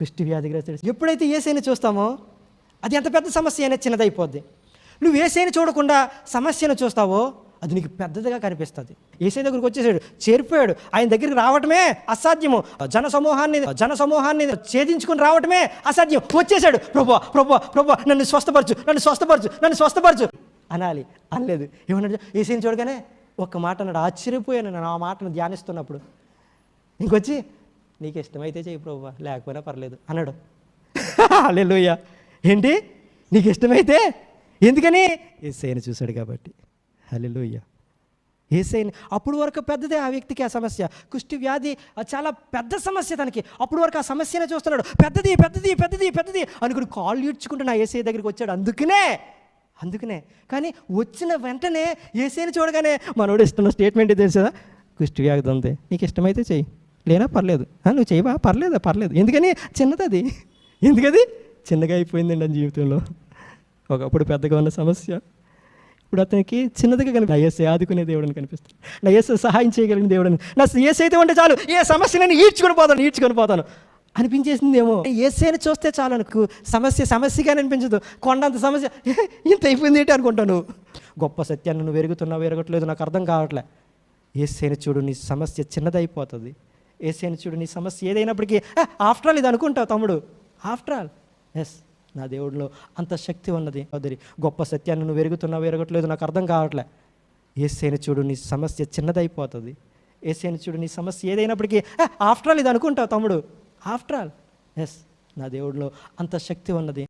కుష్టి వ్యాధిగ్రస్తుడు ఎప్పుడైతే ఏసైని చూస్తామో అది ఎంత పెద్ద సమస్య అయినా చిన్నదైపోద్ది నువ్వు ఏసైని చూడకుండా సమస్యను చూస్తావో అది నీకు పెద్దదిగా కనిపిస్తుంది. ఏసై దగ్గరికి వచ్చేసాడు చేరిపోయాడు. ఆయన దగ్గరికి రావటమే అసాధ్యము. జన సమూహాన్ని జన సమూహాన్ని ఛేదించుకుని రావటమే అసాధ్యం. వచ్చేసాడు ప్రభు ప్రభు ప్రభు నన్ను స్వస్థపరచు నన్ను స్వస్థపరచు నన్ను స్వస్థపరచు. అనాలి అనలేదు. ఏమన్నాడు? ఏసైని చూడగానే ఒక్క మాట అన్నాడు ఆశ్చర్యపోయాను నేను ఆ మాటను ధ్యానిస్తున్నప్పుడు. ఇంకొచ్చి నీకు ఇష్టమైతే చెయ్యి ప్రభు లేకపోయినా పర్లేదు అన్నాడు. అల్లెలుయ్య ఏంటి? నీకు ఇష్టమైతే ఎందుకని? ఏసైని చూశాడు కాబట్టి. అల్లెలుయ్య ఏసైని అప్పుడు వరకు పెద్దదే ఆ వ్యక్తికి ఆ సమస్య. కుష్టి వ్యాధి అది చాలా పెద్ద సమస్య తనకి. అప్పుడు వరకు ఆ సమస్యనే చూస్తున్నాడు. పెద్దది పెద్దది పెద్దది పెద్దది అనుకుని కాళ్ళు ఈడ్చుకుంటూ నా ఏసై దగ్గరికి వచ్చాడు. అందుకనే అందుకనే. కానీ వచ్చిన వెంటనే ఏసైని చూడగానే మనోడు ఇస్తున్న స్టేట్మెంట్ తెలుసా? కుష్టి వ్యాధి ఉంది. నీకు ఇష్టమైతే చెయ్యి. లేనా? పర్లేదు. నువ్వు చేయవా? పర్లేదు? పర్లేదు. ఎందుకని? చిన్నది అది. ఎందుకది? చిన్నగా అయిపోయిందండి అని జీవితంలో. ఒకప్పుడు పెద్దగా ఉన్న సమస్య. ఇప్పుడు అతనికి చిన్నదిగా కనిపి నా ఆదుకునే దేవుడని కనిపిస్తుంది. నా ఏసే సహాయం చేయగలిగిన దేవుడని నా ఏసై అయితే ఉంటే చాలు. ఏ సమస్య నేను ఈడ్చుకొని పోతాను ఈడ్చుకొని పోతాను. అనిపించేసిందేమో. ఏసేని చూస్తే చాలు అనుకు. సమస్య సమస్యగా అనిపించదు. కొండంత సమస్య. ఇంత అయిపోయింది ఏంటి అనుకుంటాను గొప్ప సత్యాన్ని నువ్వు ఎరుగుతున్నావు ఎరగట్లేదు నాకు అర్థం కావట్లే. ఏసేని చూడు నీ సమస్య చిన్నదైపోతుంది. ఏసేను చూడు నీ సమస్య ఏదైనప్పటికీ ఆఫ్టర్ ఆల్ ఇది అనుకుంటావు తమ్ముడు. ఆఫ్టర్ ఆల్ ఎస్ నా దేవుడిలో అంత శక్తి ఉన్నది అదరి గొప్ప సత్యాన్ని నువ్వు ఎరుగుతున్నావు ఎరగట్లేదు నాకు అర్థం కావట్లే. ఏసేను చూడు నీ సమస్య చిన్నదైపోతుంది. ఏసేను చూడు నీ సమస్య ఏదైనప్పటికీ ఆఫ్టర్ ఆల్ ఇది అనుకుంటావు తమ్ముడు. ఆఫ్టర్ ఆల్ ఎస్ నా దేవుడిలో అంత శక్తి ఉన్నది.